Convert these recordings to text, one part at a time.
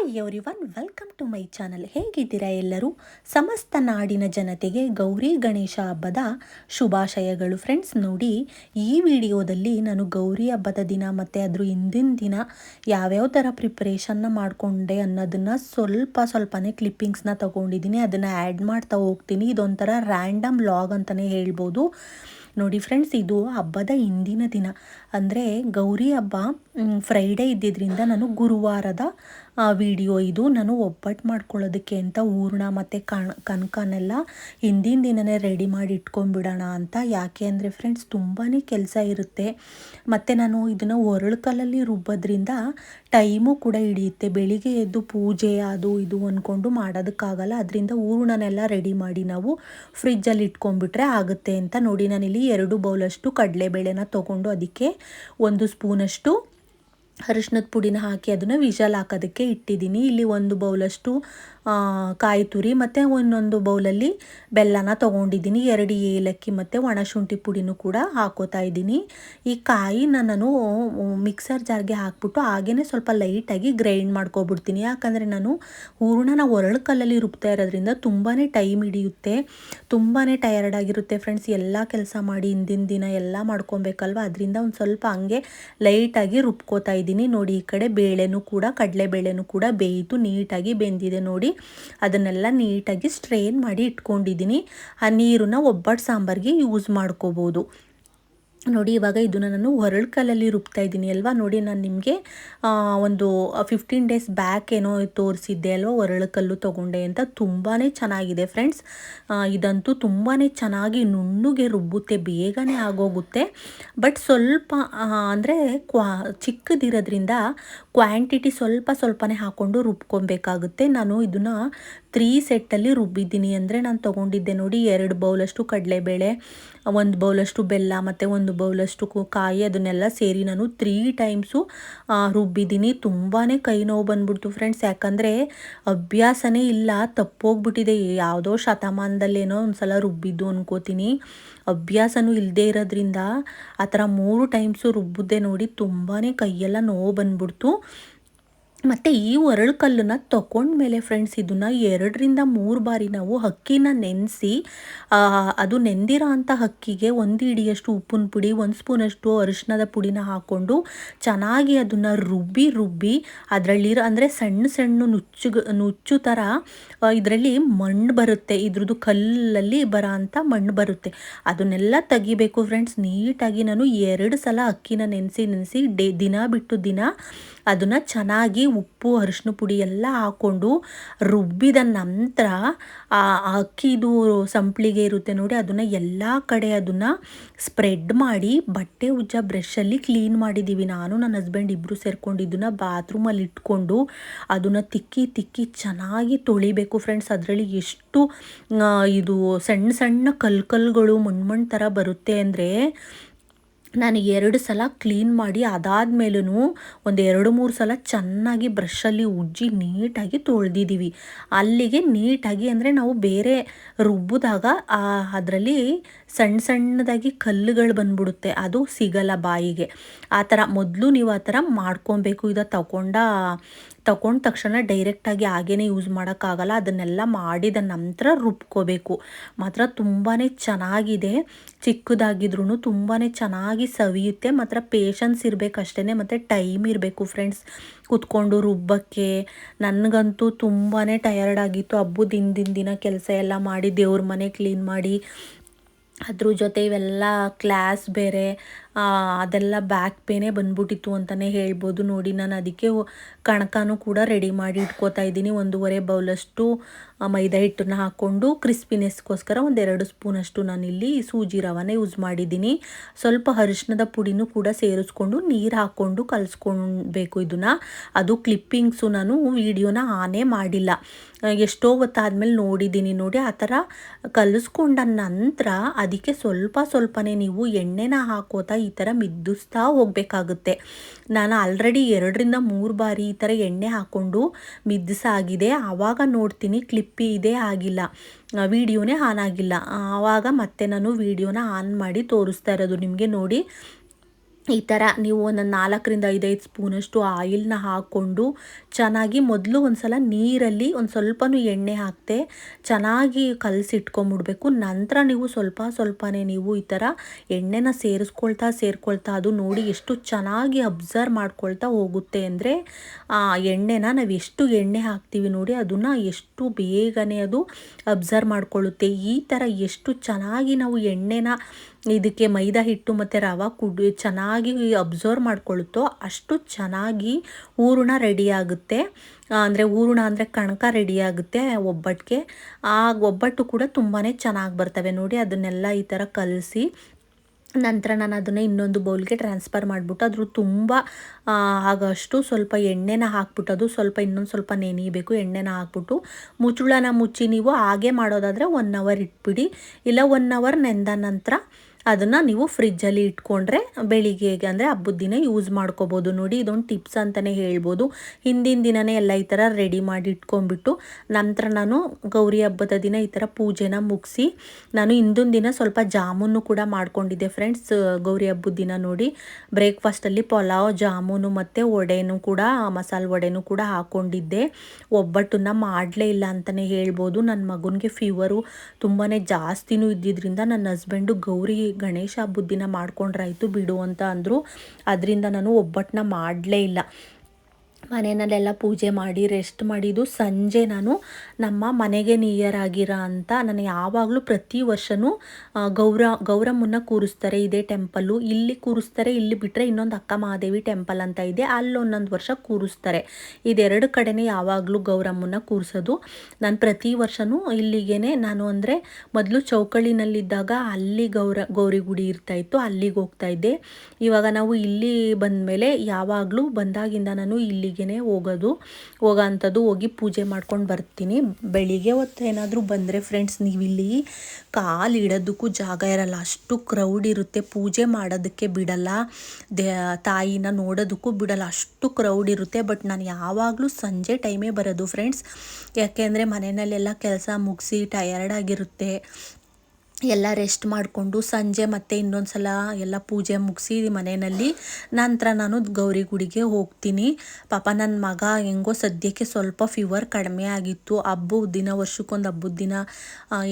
Hi everyone welcome to my channel ಹೇಗಿದ್ದೀರಾ ಎಲ್ಲರೂ? ಸಮಸ್ತ ನಾಡಿನ ಜನತೆಗೆ ಗೌರಿ ಗಣೇಶ ಹಬ್ಬದ ಶುಭಾಶಯಗಳು ಫ್ರೆಂಡ್ಸ್ ನೋಡಿ, ಈ ವಿಡಿಯೋದಲ್ಲಿ ನಾನು ಗೌರಿ ಹಬ್ಬದ ದಿನ ಮತ್ತು ಅದ್ರ ಹಿಂದಿನ ದಿನ ಯಾವ್ಯಾವ ಥರ ಪ್ರಿಪ್ರೇಷನ್ನ ಮಾಡಿಕೊಂಡೆ ಅನ್ನೋದನ್ನು ಸ್ವಲ್ಪ ಸ್ವಲ್ಪನೇ ಕ್ಲಿಪ್ಪಿಂಗ್ಸ್ನ ತೊಗೊಂಡಿದ್ದೀನಿ. ಅದನ್ನು ಆ್ಯಡ್ ಮಾಡ್ತಾ ಹೋಗ್ತೀನಿ. ಇದೊಂಥರ ರ್ಯಾಂಡಮ್ ಲಾಗ್ ಅಂತಲೇ ಹೇಳ್ಬೋದು. ನೋಡಿ ಫ್ರೆಂಡ್ಸ್ ಇದು ಹಬ್ಬದ ಹಿಂದಿನ ದಿನ. ಅಂದರೆ ಗೌರಿ ಹಬ್ಬ ಫ್ರೈಡೇ ಇದ್ದಿದ್ದರಿಂದ ನಾನು ಗುರುವಾರದ ವಿಡಿಯೋ ಇದು. ನಾನು ಒಬ್ಬಟ್ಟು ಮಾಡ್ಕೊಳ್ಳೋದಕ್ಕೆ ಅಂತ ಹೂರ್ಣ ಮತ್ತು ಕಣ್, ಕನಕನೆಲ್ಲ ಹಿಂದಿನ ದಿನವೇ ರೆಡಿ ಮಾಡಿ ಇಟ್ಕೊಂಡ್ಬಿಡೋಣ ಅಂತ. ಯಾಕೆ ಅಂದರೆ ಫ್ರೆಂಡ್ಸ್ ತುಂಬಾ ಕೆಲಸ ಇರುತ್ತೆ. ಮತ್ತು ನಾನು ಇದನ್ನು ಒರಳು ರುಬ್ಬೋದ್ರಿಂದ ಟೈಮು ಕೂಡ ಹಿಡಿಯುತ್ತೆ. ಬೆಳಿಗ್ಗೆ ಎದ್ದು ಪೂಜೆ ಅದು ಇದು ಅಂದ್ಕೊಂಡು ಮಾಡೋದಕ್ಕಾಗಲ್ಲ. ಅದರಿಂದ ಹೂರ್ಣನೆಲ್ಲ ರೆಡಿ ಮಾಡಿ ನಾವು ಫ್ರಿಜ್ಜಲ್ಲಿ ಇಟ್ಕೊಂಡ್ಬಿಟ್ರೆ ಆಗುತ್ತೆ ಅಂತ ನೋಡಿ. ನಾನಿಲ್ಲಿ ಎರಡು ಬೌಲಷ್ಟು ಕಡಲೆಬೇಳೆನ ತೊಗೊಂಡು ಅದಕ್ಕೆ ಒಂದು ಸ್ಪೂನಷ್ಟು ಅರಿಶಿನದ ಪುಡಿನ ಹಾಕಿ ಅದನ್ನು ವಿಷಲ್ ಹಾಕೋದಕ್ಕೆ ಇಟ್ಟಿದ್ದೀನಿ. ಇಲ್ಲಿ ಒಂದು ಬೌಲಷ್ಟು ಕಾಯಿ ತುರಿ ಮತ್ತು ಒಂದೊಂದು ಬೌಲಲ್ಲಿ ಬೆಲ್ಲನ ತೊಗೊಂಡಿದ್ದೀನಿ. ಎರಡು ಏಲಕ್ಕಿ ಮತ್ತು ಒಣಶುಂಠಿ ಪುಡಿನೂ ಕೂಡ ಹಾಕೋತಾ ಇದ್ದೀನಿ. ಈ ಕಾಯಿನ ನಾನು ಮಿಕ್ಸರ್ ಜಾರ್ಗೆ ಹಾಕ್ಬಿಟ್ಟು ಹಾಗೇ ಸ್ವಲ್ಪ ಲೈಟಾಗಿ ಗ್ರೈಂಡ್ ಮಾಡ್ಕೊಬಿಡ್ತೀನಿ. ಯಾಕಂದರೆ ನಾನು ಹೂರ್ಣನ ಒರಳು ಕಲ್ಲಲ್ಲಿ ರುಬ್ತಾ ಇರೋದ್ರಿಂದ ತುಂಬಾ ಟೈಮ್ ಹಿಡಿಯುತ್ತೆ. ತುಂಬಾ ಟಯರ್ಡ್ ಆಗಿರುತ್ತೆ ಫ್ರೆಂಡ್ಸ್ ಎಲ್ಲ ಕೆಲಸ ಮಾಡಿ ಹಿಂದಿನ ದಿನ ಎಲ್ಲ ಮಾಡ್ಕೊಬೇಕಲ್ವ? ಅದರಿಂದ ಒಂದು ಸ್ವಲ್ಪ ಹಂಗೆ ಲೈಟಾಗಿ ರುಬ್ಕೋತಾ ಇದ್ದೀನಿ. ನೋಡಿ, ಈ ಕಡೆ ಬೇಳೆನೂ ಕೂಡ ಕಡಲೆ ಬೇಳೆನೂ ಕೂಡ ಬೇಯಿತು. ನೀಟಾಗಿ ಬೆಂದಿದೆ ನೋಡಿ. ಅದನ್ನೆಲ್ಲ ನೀಟಾಗಿ ಸ್ಟ್ರೈನ್ ಮಾಡಿ ಇಟ್ಕೊಂಡಿದ್ದೀನಿ. ಆ ನೀರನ್ನ ಒಬ್ಬಟ್ಟು ಸಾಂಬಾರಿಗೆ ಯೂಸ್ ಮಾಡ್ಕೋಬೋದು. ನೋಡಿ, ಇವಾಗ ಇದನ್ನು ನಾನು ಹೊರಳ್ಕಲ್ಲಲ್ಲಿ ರುಬ್ತಾ ಇದ್ದೀನಿ ಅಲ್ವಾ? ನೋಡಿ, ನಾನು ನಿಮಗೆ ಒಂದು ಫಿಫ್ಟೀನ್ ಡೇಸ್ ಬ್ಯಾಕ್ ಏನೋ ತೋರಿಸಿದ್ದೆ ಅಲ್ವಾ, ಹೊರಳು ಕಲ್ಲು ತೊಗೊಂಡೆ ಅಂತ? ತುಂಬಾ ಚೆನ್ನಾಗಿದೆ ಫ್ರೆಂಡ್ಸ್ ಇದಂತೂ ತುಂಬಾ ಚೆನ್ನಾಗಿ ನುಣ್ಣಗೆ ರುಬ್ಬುತ್ತೆ, ಬೇಗನೆ ಆಗೋಗುತ್ತೆ. ಬಟ್ ಸ್ವಲ್ಪ ಅಂದರೆ ಕ್ವಾ, ಚಿಕ್ಕದಿರೋದ್ರಿಂದ ಕ್ವಾಂಟಿಟಿ ಸ್ವಲ್ಪ ಸ್ವಲ್ಪನೇ ಹಾಕ್ಕೊಂಡು ರುಬ್ಕೊಬೇಕಾಗುತ್ತೆ. ನಾನು ಇದನ್ನು ತ್ರೀ ಸೆಟ್ಟಲ್ಲಿ ರುಬ್ಬಿದ್ದೀನಿ ಅಂದರೆ ನಾನು ತೊಗೊಂಡಿದ್ದೆ ನೋಡಿ ಎರಡು ಬೌಲಷ್ಟು ಕಡಲೆಬೇಳೆ, ಒಂದು ಬೌಲಷ್ಟು ಬೆಲ್ಲ ಮತ್ತು ಒಂದು ಬೌಲಷ್ಟು ಕಾಯಿ ಅದನ್ನೆಲ್ಲ ಸೇರಿ ನಾನು ತ್ರೀ ಟೈಮ್ಸು ರುಬ್ಬಿದ್ದೀನಿ. ತುಂಬಾ ಕೈ ನೋವು ಬಂದ್ಬಿಡ್ತು ಫ್ರೆಂಡ್ಸ್. ಯಾಕಂದರೆ ಅಭ್ಯಾಸನೇ ಇಲ್ಲ, ತಪ್ಪೋಗ್ಬಿಟ್ಟಿದೆ. ಯಾವುದೋ ಶತಮಾನದಲ್ಲೇನೋ ಒಂದು ಸಲ ರುಬ್ಬಿದ್ದು ಅನ್ಕೋತೀನಿ. ಅಭ್ಯಾಸನೂ ಇಲ್ಲದೇ ಇರೋದ್ರಿಂದ ಆ ಥರ ಮೂರು ಟೈಮ್ಸು ರುಬ್ಬಿದ್ದೆ ನೋಡಿ ತುಂಬಾ ಕೈಯೆಲ್ಲ ನೋವು ಬಂದ್ಬಿಡ್ತು. ಮತ್ತು ಈ ಒರಳು ಕಲ್ಲನ್ನು ತಗೊಂಡ್ಮೇಲೆ ಫ್ರೆಂಡ್ಸ್ ಇದನ್ನು ಎರಡರಿಂದ ಮೂರು ಬಾರಿ ನಾವು ಹಕ್ಕಿನ ನೆನೆಸಿ ಅದು ನೆಂದಿರೋ ಅಂಥ ಹಕ್ಕಿಗೆ ಒಂದು ಹಿಡಿಯಷ್ಟು ಉಪ್ಪಿನ ಪುಡಿ, ಒಂದು ಸ್ಪೂನಷ್ಟು ಅರಿಶಿನದ ಪುಡಿನ ಹಾಕ್ಕೊಂಡು ಚೆನ್ನಾಗಿ ಅದನ್ನು ರುಬ್ಬಿ ರುಬ್ಬಿ ಅದರಲ್ಲಿರೋ ಅಂದರೆ ಸಣ್ಣ ಸಣ್ಣ ನುಚ್ಚು ನುಚ್ಚು ಥರ ಇದರಲ್ಲಿ ಮಣ್ಣು ಬರುತ್ತೆ. ಇದ್ರದ್ದು ಕಲ್ಲಲ್ಲಿ ಬರೋ ಅಂಥ ಮಣ್ಣು ಬರುತ್ತೆ. ಅದನ್ನೆಲ್ಲ ತೆಗಿಬೇಕು ಫ್ರೆಂಡ್ಸ್ ನೀಟಾಗಿ ನಾನು ಎರಡು ಸಲ ಅಕ್ಕಿನ ನೆನೆಸಿ ನೆನೆಸಿ ಡೇ, ದಿನ ಬಿಟ್ಟು ದಿನ ಅದನ್ನು ಚೆನ್ನಾಗಿ ಉಪ್ಪು ಅರಿಶಿನ ಪುಡಿ ಎಲ್ಲ ಹಾಕ್ಕೊಂಡು ರುಬ್ಬಿದ ನಂತರ ಆ ಅಕ್ಕಿದು ಸಂಪ್ಳಿಗೆ ಇರುತ್ತೆ ನೋಡಿ, ಅದನ್ನು ಎಲ್ಲ ಕಡೆ ಅದನ್ನು ಸ್ಪ್ರೆಡ್ ಮಾಡಿ ಬಟ್ಟೆ ಉಜ್ಜ ಬ್ರಷಲ್ಲಿ ಕ್ಲೀನ್ ಮಾಡಿದ್ದೀವಿ ನಾನು, ನನ್ನ ಹಸ್ಬೆಂಡ್ ಇಬ್ಬರು ಸೇರ್ಕೊಂಡು ಇದನ್ನು ಬಾತ್ರೂಮಲ್ಲಿ ಇಟ್ಕೊಂಡು ಅದನ್ನು ತಿಕ್ಕಿ ತಿಕ್ಕಿ ಚೆನ್ನಾಗಿ ತೊಳಿಬೇಕು ಫ್ರೆಂಡ್ಸ್ ಅದರಲ್ಲಿ ಎಷ್ಟು ಇದು ಸಣ್ಣ ಸಣ್ಣ ಕಲ್ಕಲ್ಗಳು, ಮಣ್ಮಣ್ ಥರ ಬರುತ್ತೆ ಅಂದರೆ ನಾನು ಎರಡು ಸಲ ಕ್ಲೀನ್ ಮಾಡಿ ಅದಾದಮೇಲೂ ಒಂದು ಎರಡು ಮೂರು ಸಲ ಚೆನ್ನಾಗಿ ಬ್ರಷಲ್ಲಿ ಉಜ್ಜಿ ನೀಟಾಗಿ ತೊಳೆದಿದ್ದೀವಿ ಅಲ್ಲಿಗೆ ನೀಟಾಗಿ ಅಂದರೆ ನಾವು ಬೇರೆ ರುಬ್ಬಿದಾಗ ಅದರಲ್ಲಿ ಸಣ್ಣ ಸಣ್ಣದಾಗಿ ಕಲ್ಲುಗಳು ಬಂದ್ಬಿಡುತ್ತೆ. ಅದು ಸಿಗಲ್ಲ ಬಾಯಿಗೆ. ಆ ಥರ ಮೊದಲು ನೀವು ಆ ಥರ ಮಾಡ್ಕೊಬೇಕು. ಇದು ತಗೊಂಡ ತಗೊಂಡ ತಕ್ಷಣ ಡೈರೆಕ್ಟಾಗಿ ಹಾಗೇನೆ ಯೂಸ್ ಮಾಡೋಕ್ಕಾಗಲ್ಲ. ಅದನ್ನೆಲ್ಲ ಮಾಡಿದ ನಂತರ ರುಬ್ಕೋಬೇಕು. ಮಾತ್ರ ತುಂಬಾ ಚೆನ್ನಾಗಿದೆ. ಚಿಕ್ಕದಾಗಿದ್ರೂ ತುಂಬಾ ಚೆನ್ನಾಗಿ ಸವಿಯುತ್ತೆ. ಮಾತ್ರ ಪೇಷನ್ಸ್ ಇರಬೇಕಷ್ಟೇ ಮತ್ತು ಟೈಮ್ ಇರಬೇಕು ಫ್ರೆಂಡ್ಸ್ ಕುತ್ಕೊಂಡು ರುಬ್ಬಕ್ಕೆ. ನನಗಂತೂ ತುಂಬಾ ಟಯರ್ಡ್ ಆಗಿತ್ತು. ಹಬ್ಬದ ದಿನ ದಿನ ಕೆಲಸ ಎಲ್ಲ ಮಾಡಿ, ದೇವ್ರ ಮನೆ ಕ್ಲೀನ್ ಮಾಡಿ. ಅದ್ರ ಜೊತೆ ಇವೆಲ್ಲ ಕ್ಲಾಸ್ ಬೇರೆ. ಅದೆಲ್ಲ ಬ್ಯಾಕ್ ಪೇನೇ ಬಂದ್ಬಿಟ್ಟಿತ್ತು ಅಂತಲೇ ಹೇಳ್ಬೋದು. ನೋಡಿ, ನಾನು ಅದಕ್ಕೆ ಕಣಕನೂ ಕೂಡ ರೆಡಿ ಮಾಡಿ ಇಟ್ಕೋತಾ ಇದ್ದೀನಿ. ಒಂದೂವರೆ ಬೌಲಷ್ಟು ಮೈದಾ ಹಿಟ್ಟನ್ನು ಹಾಕ್ಕೊಂಡು ಕ್ರಿಸ್ಪಿನೆಸ್ಗೋಸ್ಕರ ಒಂದೆರಡು ಸ್ಪೂನಷ್ಟು ನಾನಿಲ್ಲಿ ಸೂಜಿ ರವಾನೆ ಯೂಸ್ ಮಾಡಿದ್ದೀನಿ. ಸ್ವಲ್ಪ ಅರಿಶಿನದ ಪುಡಿನೂ ಕೂಡ ಸೇರಿಸ್ಕೊಂಡು ನೀರು ಹಾಕ್ಕೊಂಡು ಕಲಿಸ್ಕೊಳ್ಬೇಕು ಇದನ್ನು. ಅದು ಕ್ಲಿಪ್ಪಿಂಗ್ಸು ನಾನು ವೀಡಿಯೋನ ಆನೇ ಮಾಡಿಲ್ಲ. ಎಷ್ಟೋ ಹೊತ್ತಾದ್ಮೇಲೆ ನೋಡಿದ್ದೀನಿ. ನೋಡಿ, ಆ ಥರ ಕಲಿಸ್ಕೊಂಡ ನಂತರ ಅದಕ್ಕೆ ಸ್ವಲ್ಪ ಸ್ವಲ್ಪನೇ ನೀವು ಎಣ್ಣೆನ ಹಾಕೋತಾ ಈ ಥರ ಮಿದ್ದಿಸ್ತಾ ಹೋಗಬೇಕಾಗುತ್ತೆ. ನಾನು ಆಲ್ರೆಡಿ ಎರಡರಿಂದ ಮೂರು ಬಾರಿ ಈ ಥರ ಎಣ್ಣೆ ಹಾಕ್ಕೊಂಡು ಮಿದ್ದಿಸಾಗಿದೆ. ಆವಾಗ ನೋಡ್ತೀನಿ ಕ್ಲಿಪ್ಪಿ ಇದೇ ಆಗಿಲ್ಲ. ವಿಡಿಯೋನೇ ಆನ್ ಆಗಿಲ್ಲ. ಆವಾಗ ಮತ್ತೆ ನಾನು ವಿಡಿಯೋನ ಆನ್ ಮಾಡಿ ತೋರಿಸ್ತಾ ಇರೋದು. ನಿಮಗೆ ನೋಡಿ ಈ ಥರ ನೀವು ಒಂದು ನಾಲ್ಕರಿಂದ ಐದೈದು ಸ್ಪೂನಷ್ಟು ಆಯಿಲ್ನ ಹಾಕ್ಕೊಂಡು ಚೆನ್ನಾಗಿ ಮೊದಲು ಒಂದು ಸಲ ನೀರಲ್ಲಿ ಒಂದು ಸ್ವಲ್ಪನೂ ಎಣ್ಣೆ ಹಾಕ್ತೆ, ಚೆನ್ನಾಗಿ ಕಲಸಿಟ್ಕೊಂಬಿಡ್ಬೇಕು. ನಂತರ ನೀವು ಸ್ವಲ್ಪ ಸ್ವಲ್ಪನೇ ನೀವು ಈ ಥರ ಎಣ್ಣೆನ ಸೇರಿಸ್ಕೊಳ್ತಾ ಸೇರಿಕೊಳ್ತಾ ಅದು ನೋಡಿ ಎಷ್ಟು ಚೆನ್ನಾಗಿ ಅಬ್ಸರ್ವ್ ಮಾಡ್ಕೊಳ್ತಾ ಹೋಗುತ್ತೆ ಅಂದರೆ, ಆ ಎಣ್ಣೆನ ನಾವು ಎಷ್ಟು ಎಣ್ಣೆ ಹಾಕ್ತೀವಿ ನೋಡಿ ಅದನ್ನು ಎಷ್ಟು ಬೇಗನೆ ಅದು ಅಬ್ಸರ್ವ್ ಮಾಡ್ಕೊಳ್ಳುತ್ತೆ. ಈ ಥರ ಎಷ್ಟು ಚೆನ್ನಾಗಿ ನಾವು ಎಣ್ಣೆನ ಇದಕ್ಕೆ ಮೈದಾ ಹಿಟ್ಟು ಮತ್ತು ರವೆ ಕುಡಿ, ಚೆನ್ನಾಗಿ ಅಬ್ಸರ್ವ್ ಮಾಡ್ಕೊಳ್ಳುತ್ತೋ ಅಷ್ಟು ಚೆನ್ನಾಗಿ ಹೂರಣ ರೆಡಿಯಾಗುತ್ತೆ ಅಂದರೆ ಹೂರಣ ಅಂದರೆ ಕಣಕ ರೆಡಿಯಾಗುತ್ತೆ ಒಬ್ಬಟ್ಟಿಗೆ ಆ ಒಬ್ಬಟ್ಟು ಕೂಡ ತುಂಬಾ ಚೆನ್ನಾಗಿ ಬರ್ತವೆ. ನೋಡಿ ಅದನ್ನೆಲ್ಲ ಈ ಥರ ಕಲಸಿ ನಂತರ ನಾನು ಅದನ್ನು ಇನ್ನೊಂದು ಬೌಲ್ಗೆ ಟ್ರಾನ್ಸ್ಫರ್ ಮಾಡಿಬಿಟ್ಟು ಅದ್ರ ತುಂಬ ಆಗಷ್ಟು ಸ್ವಲ್ಪ ಎಣ್ಣೆನ ಹಾಕ್ಬಿಟ್ಟು, ಅದು ಸ್ವಲ್ಪ ಇನ್ನೊಂದು ಸ್ವಲ್ಪ ನೆನೀಬೇಕು, ಎಣ್ಣೆನ ಹಾಕ್ಬಿಟ್ಟು. ಮುಚ್ಚುಳನ ಮುಚ್ಚಿ ನೀವು ಹಾಗೆ ಮಾಡೋದಾದರೆ ಒನ್ ಅವರ್ ಇಟ್ಬಿಡಿ. ಇಲ್ಲ ಒನ್ ಅವರ್ ನೆಂದ ನಂತರ ಅದನ್ನು ನೀವು ಫ್ರಿಜ್ಜಲ್ಲಿ ಇಟ್ಕೊಂಡ್ರೆ ಬೆಳಿಗ್ಗೆಗೆ ಅಂದರೆ ಹಬ್ಬದ ದಿನ ಯೂಸ್ ಮಾಡ್ಕೋಬೋದು. ನೋಡಿ, ಇದೊಂದು ಟಿಪ್ಸ್ ಅಂತಲೇ ಹೇಳ್ಬೋದು. ಹಿಂದಿನ ದಿನವೇ ಎಲ್ಲ ಈ ಥರ ರೆಡಿ ಮಾಡಿ ಇಟ್ಕೊಂಡ್ಬಿಟ್ಟು ನಂತರ ನಾನು ಗೌರಿ ಹಬ್ಬದ ದಿನ ಈ ಥರ ಪೂಜೆನ ಮುಗಿಸಿ ನಾನು ಹಿಂದಿನ ದಿನ ಸ್ವಲ್ಪ ಜಾಮೂನು ಕೂಡ ಮಾಡ್ಕೊಂಡಿದ್ದೆ ಫ್ರೆಂಡ್ಸ್ ಗೌರಿ ಹಬ್ಬದ ದಿನ ನೋಡಿ ಬ್ರೇಕ್ಫಾಸ್ಟಲ್ಲಿ ಪಲಾವ್, ಜಾಮೂನು ಮತ್ತು ವಡೆನೂ ಕೂಡ, ಮಸಾಲೆ ವಡೆನೂ ಕೂಡ ಹಾಕ್ಕೊಂಡಿದ್ದೆ ಒಬ್ಬಟ್ಟನ್ನ ಮಾಡಲೇ ಇಲ್ಲ ಅಂತಲೇ ಹೇಳ್ಬೋದು. ನನ್ನ ಮಗನಿಗೆ ಫೀವರು ತುಂಬಾ ಜಾಸ್ತಿನೂ ಇದ್ದಿದ್ದರಿಂದ ನನ್ನ ಹಸ್ಬೆಂಡು ಗೌರಿ ಗಣೇಶ ಹಬ್ಬದ ದಿನ ಮಾಡ್ಕೊಂಡ್ರಾಯ್ತು ಬಿಡು ಅಂತ ಅಂದರು. ಅದರಿಂದ ನಾನು ಒಬ್ಬಟ್ಟನ್ನ ಮಾಡಲೇ ಇಲ್ಲ. ಮನೆಯಲ್ಲೆಲ್ಲ ಪೂಜೆ ಮಾಡಿ ರೆಸ್ಟ್ ಮಾಡಿದ್ದು ಸಂಜೆ ನಾನು. ನಮ್ಮ ಮನೆಗೆ ನಿಯರ್ ಆಗಿರ ಅಂತ ನಾನು ಯಾವಾಗಲೂ ಪ್ರತಿ ವರ್ಷವೂ ಗೌರ, ಗೌರಮ್ಮನ್ನ ಕೂರಿಸ್ತಾರೆ ಇದೇ ಟೆಂಪಲ್ಲು ಇಲ್ಲಿ ಕೂರಿಸ್ತಾರೆ, ಇಲ್ಲಿ ಬಿಟ್ಟರೆ ಇನ್ನೊಂದು ಅಕ್ಕ ಮಹಾದೇವಿ ಟೆಂಪಲ್ ಅಂತ ಇದೆ. ಅಲ್ಲಿ ಒಂದೊಂದು ವರ್ಷ ಕೂರಿಸ್ತಾರೆ. ಇದೆರಡು ಕಡೆನೇ ಯಾವಾಗಲೂ ಗೌರಮ್ಮನ್ನ ಕೂರಿಸೋದು. ನಾನು ಪ್ರತಿ ವರ್ಷವೂ ಇಲ್ಲಿಗೇ ನಾನು ಅಂದರೆ ಮೊದಲು ಚೌಕಳಿನಲ್ಲಿದ್ದಾಗ ಅಲ್ಲಿ ಗೌರ ಗೌರಿ ಗುಡಿ ಇರ್ತಾಯಿತ್ತು ಅಲ್ಲಿಗೆ ಹೋಗ್ತಾ ಇದ್ದೆ. ಇವಾಗ ನಾವು ಇಲ್ಲಿ ಬಂದಮೇಲೆ ಯಾವಾಗಲೂ ಬಂದಾಗಿಂದ ನಾನು ಇಲ್ಲಿಗೆ ಹೋಗೋದು. ಹೋಗೋಂಥದ್ದು ಹೋಗಿ ಪೂಜೆ ಮಾಡ್ಕೊಂಡು ಬರ್ತೀನಿ. ಬೆಳಿಗ್ಗೆ ಹೊತ್ತು ಏನಾದರೂ ಬಂದರೆ ಫ್ರೆಂಡ್ಸ್ ನೀವಿಲ್ಲಿ ಕಾಲು ಇಡೋದಕ್ಕೂ ಜಾಗ ಇರಲ್ಲ. ಅಷ್ಟು ಕ್ರೌಡ್ ಇರುತ್ತೆ. ಪೂಜೆ ಮಾಡೋದಕ್ಕೆ ಬಿಡಲ್ಲ. ದೇ, ತಾಯಿನ ನೋಡೋದಕ್ಕೂ ಬಿಡಲ್ಲ. ಅಷ್ಟು ಕ್ರೌಡ್ ಇರುತ್ತೆ. ಬಟ್ ನಾನು ಯಾವಾಗಲೂ ಸಂಜೆ ಟೈಮೇ ಬರೋದು ಫ್ರೆಂಡ್ಸ್ ಯಾಕೆಂದರೆ ಮನೆಯಲ್ಲೆಲ್ಲ ಕೆಲಸ ಮುಗಿಸಿ ಟಯರ್ಡ್ ಆಗಿರುತ್ತೆ. ಎಲ್ಲ ರೆಸ್ಟ್ ಮಾಡಿಕೊಂಡು ಸಂಜೆ ಮತ್ತೆ ಇನ್ನೊಂದು ಸಲ ಎಲ್ಲ ಪೂಜೆ ಮುಗಿಸಿ ಮನೆಯಲ್ಲಿ ನಂತರ ನಾನು ಗೌರಿ ಗುಡಿಗೆ ಹೋಗ್ತೀನಿ. ಪಾಪ ನನ್ನ ಮಗ ಹೆಂಗೋ ಸದ್ಯಕ್ಕೆ ಸ್ವಲ್ಪ ಫೀವರ್ ಕಡಿಮೆ ಆಗಿತ್ತು. ಹಬ್ಬದ ದಿನ, ವರ್ಷಕ್ಕೊಂದು ಹಬ್ಬದ ದಿನ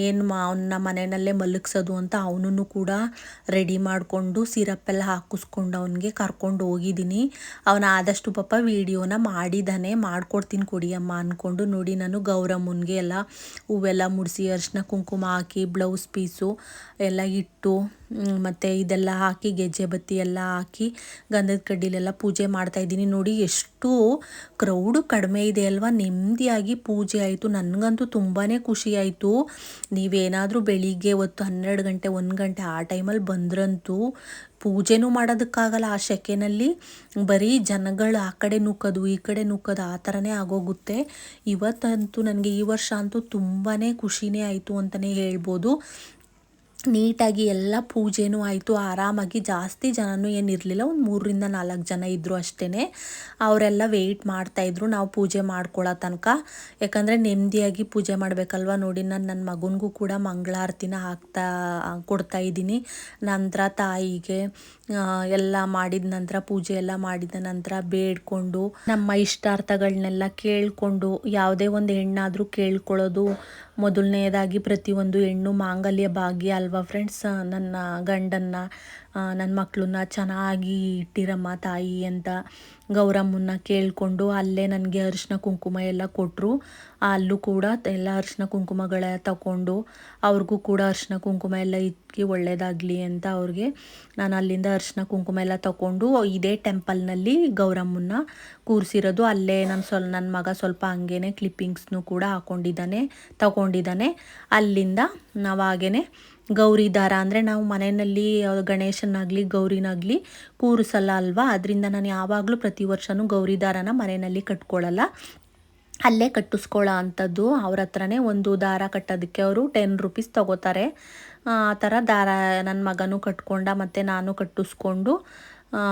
ಏನು ಮಾ ಅವನ್ನ ಮನೆಯಲ್ಲೇ ಮಲಗಿಸೋದು ಅಂತ ಅವನನ್ನು ಕೂಡ ರೆಡಿ ಮಾಡಿಕೊಂಡು ಎಲ್ಲ ಹಾಕಿಸ್ಕೊಂಡು ಅವನಿಗೆ ಕರ್ಕೊಂಡು ಹೋಗಿದ್ದೀನಿ. ಅವನ ಆದಷ್ಟು ಪಾಪ ವೀಡಿಯೋನ ಮಾಡಿದ್ದಾನೆ ಮಾಡ್ಕೊಡ್ತೀನಿ ಕೊಡಿಯಮ್ಮ ಅಂದ್ಕೊಂಡು ನೋಡಿ ನಾನು ಗೌರಮ್ಮನಿಗೆ ಎಲ್ಲ ಹೂವೆಲ್ಲ ಮುಡಿಸಿ ಅರಿಶಿನ ಕುಂಕುಮ ಹಾಕಿ ಬ್ಲೌಸ್ ಪೀಸ್ ಎಲ್ಲ ಇಟ್ಟು ಮತ್ತು ಇದೆಲ್ಲ ಹಾಕಿ, ಗೆಜ್ಜೆ ಬತ್ತಿ ಎಲ್ಲ ಹಾಕಿ ಗಂಧದ ಕಡ್ಡಿಲೆಲ್ಲ ಪೂಜೆ ಮಾಡ್ತಾಯಿದ್ದೀನಿ ನೋಡಿ, ಎಷ್ಟು ಕ್ರೌಡು ಕಡಿಮೆ ಇದೆ ಅಲ್ವಾ? ನೆಮ್ಮದಿಯಾಗಿ ಪೂಜೆ ಆಯಿತು. ನನಗಂತೂ ತುಂಬಾ ಖುಷಿ ಆಯಿತು. ನೀವೇನಾದರೂ ಬೆಳಿಗ್ಗೆ ಹೊತ್ತು ಹನ್ನೆರಡು ಗಂಟೆ, ಒಂದು ಗಂಟೆ ಆ ಟೈಮಲ್ಲಿ ಬಂದ್ರಂತೂ ಪೂಜೆನೂ ಮಾಡೋದಕ್ಕಾಗಲ್ಲ ಆ ಸೆಕೆನಲ್ಲಿ ಬರೀ ಜನಗಳು ಆ ಕಡೆ ನುಕ್ಕೋದು ಈ ಕಡೆ ನುಕ್ಕೋದು ಆ ಥರನೇ ಆಗೋಗುತ್ತೆ. ಇವತ್ತಂತೂ ನನಗೆ ಈ ವರ್ಷ ಅಂತೂ ತುಂಬಾ ಖುಷಿನೇ ಆಯಿತು ಅಂತಲೇ ಹೇಳ್ಬೋದು. ನೀಟಾಗಿ ಎಲ್ಲ ಪೂಜೆನೂ ಆಯಿತು, ಆರಾಮಾಗಿ ಜಾಸ್ತಿ ಜನನೂ ಏನಿರಲಿಲ್ಲ ಒಂದು ಮೂರರಿಂದ ನಾಲ್ಕು ಜನ ಇದ್ದರು ಅಷ್ಟೇ ಅವರೆಲ್ಲ ವೆಯ್ಟ್ ಮಾಡ್ತಾಯಿದ್ರು ನಾವು ಪೂಜೆ ಮಾಡ್ಕೊಳ್ಳೋ ತನಕ. ಯಾಕಂದರೆ ನೆಮ್ಮದಿಯಾಗಿ ಪೂಜೆ ಮಾಡಬೇಕಲ್ವ ನೋಡಿ, ನಾನು ನನ್ನ ಮಗನಿಗೂ ಕೂಡ ಮಂಗಳಾರತಿನ ಹಾಕ್ತಾ, ಕೊಡ್ತಾ ಇದ್ದೀನಿ. ನಂತರ ತಾಯಿಗೆ ಎಲ್ಲ ಮಾಡಿದ ನಂತರ, ಪೂಜೆ ಎಲ್ಲ ಮಾಡಿದ ನಂತರ ಬೇಡ್ಕೊಂಡು, ನಮ್ಮ ಇಷ್ಟಾರ್ಥಗಳನ್ನೆಲ್ಲ ಕೇಳಿಕೊಂಡು, ಯಾವುದೇ ಒಂದು ಹೆಣ್ಣಾದರೂ ಕೇಳ್ಕೊಳ್ಳೋದು. ಮೊದಲನೇದಾಗಿ ಪ್ರತಿಯೊಂದು ಹೆಣ್ಣು ಮಾಂಗಲ್ಯ ಭಾಗ್ಯ ಅಲ್ವಾ ಫ್ರೆಂಡ್ಸ್ ನನ್ನ ಗಂಡನ್ನ ನನ್ನ ಮಕ್ಕಳನ್ನ ಚೆನ್ನಾಗಿ ಇಟ್ಟಿರಮ್ಮ ತಾಯಿ ಅಂತ ಗೌರಮ್ಮನ್ನ ಕೇಳಿಕೊಂಡು ಅಲ್ಲೇ ನನಗೆ ಅರಿಶಿನ ಕುಂಕುಮ ಎಲ್ಲ ಕೊಟ್ಟರು ಅಲ್ಲೂ ಕೂಡ ಎಲ್ಲ ಅರಿಶಿನ ಕುಂಕುಮಗಳ ತಗೊಂಡು ಅವ್ರಿಗೂ ಕೂಡ ಅರಿಶಿನ ಕುಂಕುಮ ಎಲ್ಲ ಇಕ್ಕಿ ಒಳ್ಳೇದಾಗಲಿ ಅಂತ ಅವ್ರಿಗೆ ನಾನು ಅಲ್ಲಿಂದ ಅರಿಶಿನ ಕುಂಕುಮ ಎಲ್ಲ ತಗೊಂಡು ಇದೇ ಟೆಂಪಲ್ನಲ್ಲಿ ಗೌರಮ್ಮನ್ನ ಕೂರಿಸಿರೋದು. ಅಲ್ಲೇ ನನ್ನ ಸ್ವಲ್ಪ ನನ್ನ ಮಗ ಸ್ವಲ್ಪ ಹಂಗೇನೆ ಕ್ಲಿಪ್ಪಿಂಗ್ಸ್ನು ಕೂಡ ಹಾಕ್ಕೊಂಡಿದ್ದಾನೆ ತಗೊಂಡಿದ್ದಾನೆ. ಅಲ್ಲಿಂದ ನಾವು ಹಾಗೇ ಗೌರಿ ದಾರ ಅಂದರೆ ನಾವು ಮನೆಯಲ್ಲಿ ಗಣೇಶನಾಗಲಿ, ಗೌರಿನಾಗಲಿ ಕೂರಿಸಲ್ಲ ಅಲ್ವಾ? ಅದರಿಂದ ನಾನು ಯಾವಾಗಲೂ ಪ್ರತಿ ವರ್ಷವೂ ಗೌರಿ ದಾರನ ಮನೆಯಲ್ಲಿ ಕಟ್ಕೊಳ್ಳಲ್ಲ ಅಲ್ಲೇ ಕಟ್ಟಿಸ್ಕೊಳ್ಳೋ ಅಂಥದ್ದು ಅವ್ರ ಹತ್ರನೇ ಒಂದು ದಾರ ಕಟ್ಟೋದಕ್ಕೆ ಅವರು ಟೆನ್ ರುಪೀಸ್ ತೊಗೋತಾರೆ. ಆ ಥರ ದಾರ ನನ್ನ ಮಗನೂ ಕಟ್ಕೊಂಡ ಮತ್ತು ನಾನು ಕಟ್ಟಿಸ್ಕೊಂಡು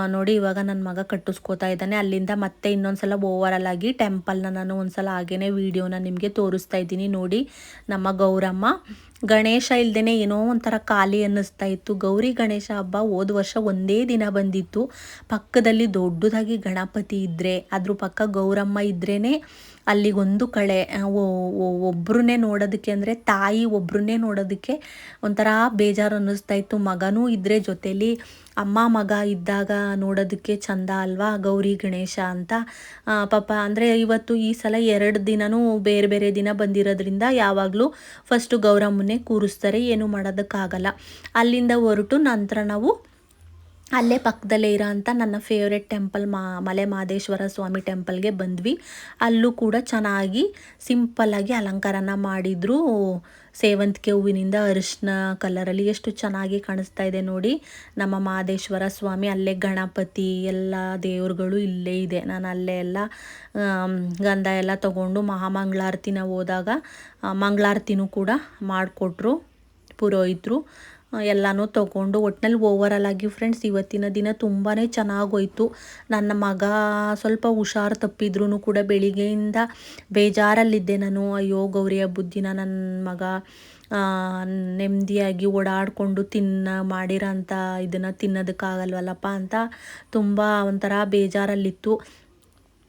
ನೋಡಿ, ಇವಾಗ ನನ್ನ ಮಗ ಕಟ್ಟಿಸ್ಕೋತಾ ಇದ್ದಾನೆ. ಅಲ್ಲಿಂದ ಮತ್ತೆ ಇನ್ನೊಂದ್ಸಲ ಓವರಲ್ ಆಗಿ ಟೆಂಪಲ್ನ ನಾನು ಒಂದ್ಸಲ ಹಾಗೇನೆ ವಿಡಿಯೋನ ನಿಮಗೆ ತೋರಿಸ್ತಾ ಇದ್ದೀನಿ. ನೋಡಿ, ನಮ್ಮ ಗೌರಮ್ಮ. ಗಣೇಶ ಇಲ್ದೇ ಏನೋ ಒಂಥರ ಖಾಲಿ ಅನ್ನಿಸ್ತಾ ಇತ್ತು. ಗೌರಿ ಗಣೇಶ ಹಬ್ಬ ಹೋದ ವರ್ಷ ಒಂದೇ ದಿನ ಬಂದಿತ್ತು. ಪಕ್ಕದಲ್ಲಿ ದೊಡ್ಡದಾಗಿ ಗಣಪತಿ ಇದ್ದರೆ ಅದ್ರ ಪಕ್ಕ ಗೌರಮ್ಮ ಇದ್ರೇ ಅಲ್ಲಿಗೊಂದು ಕಳೆ ಒಬ್ಬರನ್ನೇ ನೋಡೋದಕ್ಕೆ ಅಂದರೆ ತಾಯಿ ಒಬ್ಬರನ್ನೇ ನೋಡೋದಕ್ಕೆ ಒಂಥರ ಬೇಜಾರು ಅನ್ನಿಸ್ತಾ ಇತ್ತು. ಮಗನೂ ಇದ್ದರೆ ಜೊತೇಲಿ ಅಮ್ಮ ಮಗ ಇದ್ದಾಗ ನೋಡೋದಕ್ಕೆ ಚಂದ ಅಲ್ವಾ? ಗೌರಿ, ಗಣೇಶ ಅಂತ. ಪಾಪ ಅಂದರೆ ಇವತ್ತು ಈ ಸಲ ಎರಡು ದಿನವೂ ಬೇರೆ ಬೇರೆ ದಿನ ಬಂದಿರೋದ್ರಿಂದ ಯಾವಾಗಲೂ ಫಸ್ಟು ಗೌರಮ್ಮನ್ನೇ ಕೂರಿಸ್ತಾರೆ, ಏನು ಮಾಡೋದಕ್ಕಾಗಲ್ಲ. ಅಲ್ಲಿಂದ ಹೊರಟು ನಂತರ ನಾವು ಅಲ್ಲೇ ಪಕ್ಕದಲ್ಲೇ ಇರೋಂಥ ನನ್ನ ಫೇವ್ರೆಟ್ ಟೆಂಪಲ್ ಮಾ ಮಲೆ ಮಹದೇಶ್ವರ ಸ್ವಾಮಿ ಟೆಂಪಲ್ಗೆ ಬಂದ್ವಿ. ಅಲ್ಲೂ ಕೂಡ ಚೆನ್ನಾಗಿ ಸಿಂಪಲ್ಲಾಗಿ ಅಲಂಕಾರನ ಮಾಡಿದ್ರು. ಸೇವಂತಿಗೆ ಹೂವಿನಿಂದ ಅರಿಶಿನ ಕಲರಲ್ಲಿ ಎಷ್ಟು ಚೆನ್ನಾಗಿ ಕಾಣಿಸ್ತಾ ಇದೆ ನೋಡಿ. ನಮ್ಮ ಮಹದೇಶ್ವರ ಸ್ವಾಮಿ, ಅಲ್ಲೇ ಗಣಪತಿ, ಎಲ್ಲ ದೇವ್ರುಗಳು ಇಲ್ಲೇ ಇದೆ. ನಾನು ಅಲ್ಲೇ ಎಲ್ಲ ಗಂಧ ಎಲ್ಲ ತಗೊಂಡು ಮಹಾಮಂಗಳಾರತಿನ ಹೋದಾಗ ಮಂಗಳಾರತಿನೂ ಕೂಡ ಮಾಡಿಕೊಟ್ರು, ಪುರೋಹಿತರು. ಎಲ್ಲನೂ ತೊಗೊಂಡು ಒಟ್ಟಿನಲ್ಲಿ ಓವರಲ್ ಆಗಿ ಫ್ರೆಂಡ್ಸ್ ಇವತ್ತಿನ ದಿನ ತುಂಬಾ ಚೆನ್ನಾಗೋಯ್ತು. ನನ್ನ ಮಗ ಸ್ವಲ್ಪ ಹುಷಾರು ತಪ್ಪಿದ್ರೂ ಕೂಡ ಬೆಳಿಗ್ಗೆಯಿಂದ ಬೇಜಾರಲ್ಲಿದ್ದೆ ನಾನು. ಅಯ್ಯೋ ಗೌರಿಯ ಬುದ್ಧಿನ ನನ್ನ ಮಗ ನೆಮ್ಮದಿಯಾಗಿ ಓಡಾಡಿಕೊಂಡು ತಿನ್ನ ಮಾಡಿರೋ ಅಂಥ ಇದನ್ನು ತಿನ್ನೋದಕ್ಕಾಗಲ್ವಲ್ಲಪ್ಪ ಅಂತ ತುಂಬ ಒಂಥರ ಬೇಜಾರಲ್ಲಿತ್ತು.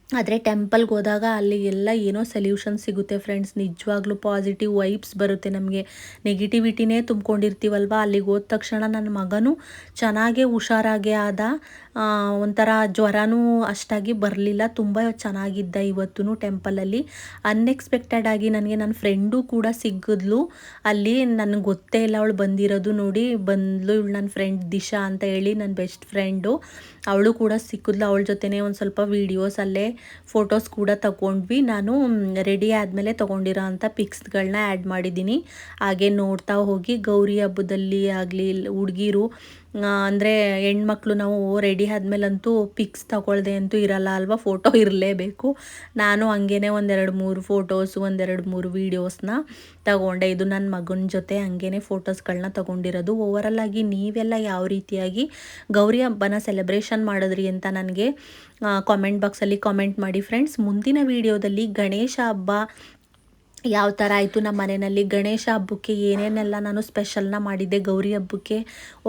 ಆದರೆ ಟೆಂಪಲ್ಗೆ ಹೋದಾಗ ಅಲ್ಲಿ ಎಲ್ಲ ಏನೋ ಸೊಲ್ಯೂಷನ್ ಸಿಗುತ್ತೆ ಫ್ರೆಂಡ್ಸ್ ನಿಜವಾಗ್ಲೂ ಪಾಸಿಟಿವ್ ವೈಬ್ಸ್ ಬರುತ್ತೆ ನಮಗೆ. ನೆಗೆಟಿವಿಟಿನೇ ತುಂಬ್ಕೊಂಡಿರ್ತೀವಲ್ವ? ಅಲ್ಲಿಗೆ ಹೋದ ತಕ್ಷಣ ನನ್ನ ಮಗನೂ ಚೆನ್ನಾಗೇ ಹುಷಾರಾಗೇ ಆದ. ಒಂಥರ ಜ್ವರನೂ ಅಷ್ಟಾಗಿ ಬರಲಿಲ್ಲ. ತುಂಬ ಚೆನ್ನಾಗಿದ್ದ ಇವತ್ತು ಟೆಂಪಲಲ್ಲಿ ಅನ್ಎಕ್ಸ್ಪೆಕ್ಟೆಡ್ ಆಗಿ ನನಗೆ ನನ್ನ ಫ್ರೆಂಡು ಕೂಡ ಸಿಕ್ಕಿದ್ಲು ಅಲ್ಲಿ ನನಗೆ ಗೊತ್ತೇ ಇಲ್ಲ ಅವಳು ಬಂದಿರೋದು ನೋಡಿ. ಬಂದ್ಲು ಇವಳು ನನ್ನ ಫ್ರೆಂಡ್ ದಿಶಾ ಅಂತ ಹೇಳಿ ನನ್ನ ಬೆಸ್ಟ್ ಫ್ರೆಂಡು ಅವಳು ಕೂಡ ಸಿಕ್ಕಿದ್ಲು. ಅವಳ ಜೊತೆನೇ ಒಂದು ಸ್ವಲ್ಪ ವೀಡಿಯೋಸ್ ಅಲ್ಲೇ ಫೋಟೋಸ್ ಕೂಡ ತಗೊಂಡ್ವಿ. ನಾನು ರೆಡಿ ಆದಮೇಲೆ ತೊಗೊಂಡಿರೋ ಅಂಥ ಪಿಕ್ಸ್ಗಳನ್ನ ಆ್ಯಡ್ ಮಾಡಿದ್ದೀನಿ. ಹಾಗೆ ನೋಡ್ತಾ ಹೋಗಿ ಗೌರಿ ಹಬ್ಬದಲ್ಲಿ ಆಗಲಿ, ಹುಡುಗಿರು ಅಂದರೆ ಹೆಣ್ಮಕ್ಳು ನಾವು ರೆಡಿ ಆದಮೇಲಂತೂ ಪಿಕ್ಸ್ ತಗೊಳ್ದೆ ಅಂತೂ ಇರಲ್ಲ ಅಲ್ವಾ? ಫೋಟೋ ಇರಲೇಬೇಕು. ನಾನು ಹಂಗೇನೆ ಒಂದೆರಡು ಮೂರು ಫೋಟೋಸ್ ಒಂದೆರಡು ಮೂರು ವೀಡಿಯೋಸ್ನ ತಗೊಂಡೆ. ಇದು ನನ್ನ ಮಗನ ಜೊತೆ ಹಂಗೇನೆ ಫೋಟೋಸ್ಗಳನ್ನ ತಗೊಂಡಿರೋದು. ಓವರಲ್ ಆಗಿ ನೀವೆಲ್ಲ ಯಾವ ರೀತಿಯಾಗಿ ಗೌರಿ ಹಬ್ಬನ ಸೆಲೆಬ್ರೇಷನ್ ಮಾಡಿದ್ರಿ ಅಂತ ನನಗೆ ಕಾಮೆಂಟ್ ಬಾಕ್ಸಲ್ಲಿ ಕಾಮೆಂಟ್ ಮಾಡಿ ಫ್ರೆಂಡ್ಸ್ ಮುಂದಿನ ವಿಡಿಯೋದಲ್ಲಿ ಗಣೇಶ ಹಬ್ಬ ಯಾವ ಥರ ಆಯಿತು ನಮ್ಮ ಮನೆಯಲ್ಲಿ? ಗಣೇಶ ಹಬ್ಬಕ್ಕೆ ಏನೇನೆಲ್ಲ ನಾನು ಸ್ಪೆಷಲ್ನ ಮಾಡಿದ್ದೆ? ಗೌರಿ ಹಬ್ಬಕ್ಕೆ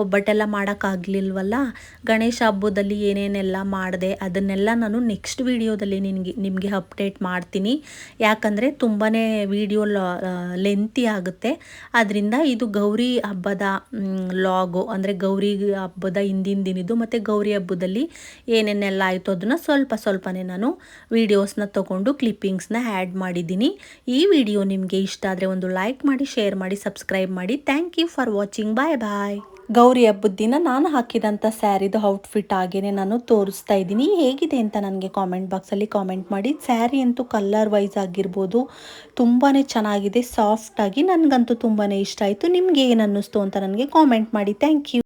ಒಬ್ಬಟ್ಟೆಲ್ಲ ಮಾಡೋಕ್ಕಾಗಲಿಲ್ವಲ್ಲ ಗಣೇಶ ಹಬ್ಬದಲ್ಲಿ ಏನೇನೆಲ್ಲ ಮಾಡಿದೆ? ಅದನ್ನೆಲ್ಲ ನಾನು ನೆಕ್ಸ್ಟ್ ವೀಡಿಯೋದಲ್ಲಿ ನಿನಗೆ, ನಿಮಗೆ ಅಪ್ಡೇಟ್ ಮಾಡ್ತೀನಿ. ಯಾಕಂದರೆ ತುಂಬಾ ವಿಡಿಯೋ ಲೆಂತಿ ಆಗುತ್ತೆ. ಅದರಿಂದ ಇದು ಗೌರಿ ಹಬ್ಬದ ಲಾಗು ಅಂದರೆ ಗೌರಿ ಹಬ್ಬದ ಹಿಂದಿನ ದಿನದ್ದು ಮತ್ತು ಗೌರಿ ಹಬ್ಬದಲ್ಲಿ ಏನೇನೆಲ್ಲ ಆಯಿತು ಅದನ್ನು ಸ್ವಲ್ಪ ಸ್ವಲ್ಪನೇ ನಾನು ವೀಡಿಯೋಸ್ನ ತೊಗೊಂಡು ಕ್ಲಿಪ್ಪಿಂಗ್ಸ್ನ ಆ್ಯಡ್ ಮಾಡಿದ್ದೀನಿ. ಈ ವಿಡಿಯೋ ನಿಮಗೆ ಇಷ್ಟ ಆದರೆ ಒಂದು ಲೈಕ್ ಮಾಡಿ ಶೇರ್ ಮಾಡಿ ಸಬ್ಸ್ಕ್ರೈಬ್ ಮಾಡಿ. Thank you for watching bye bye Gauri ಹಬ್ಬದ ದಿನ ನಾನು ಹಾಕಿದಂಥ ಸ್ಯಾರಿದು ಔಟ್ಫಿಟ್ ಆಗೇನೆ ನಾನು ತೋರಿಸ್ತಾ ಇದ್ದೀನಿ. ಹೇಗಿದೆ ಅಂತ ನನಗೆ ಕಾಮೆಂಟ್ ಬಾಕ್ಸಲ್ಲಿ ಕಾಮೆಂಟ್ ಮಾಡಿ. ಸ್ಯಾರಿ ಅಂತೂ ಕಲರ್ ವೈಸ್ ಆಗಿರ್ಬೋದು. ತುಂಬಾ ಚೆನ್ನಾಗಿದೆ ಸಾಫ್ಟಾಗಿ ನನಗಂತೂ ತುಂಬಾ ಇಷ್ಟ ಆಯಿತು. ನಿಮಗೆ ಏನು ಅನ್ನಿಸ್ತು ಅಂತ ನನಗೆ ಕಾಮೆಂಟ್ ಮಾಡಿ. Thank you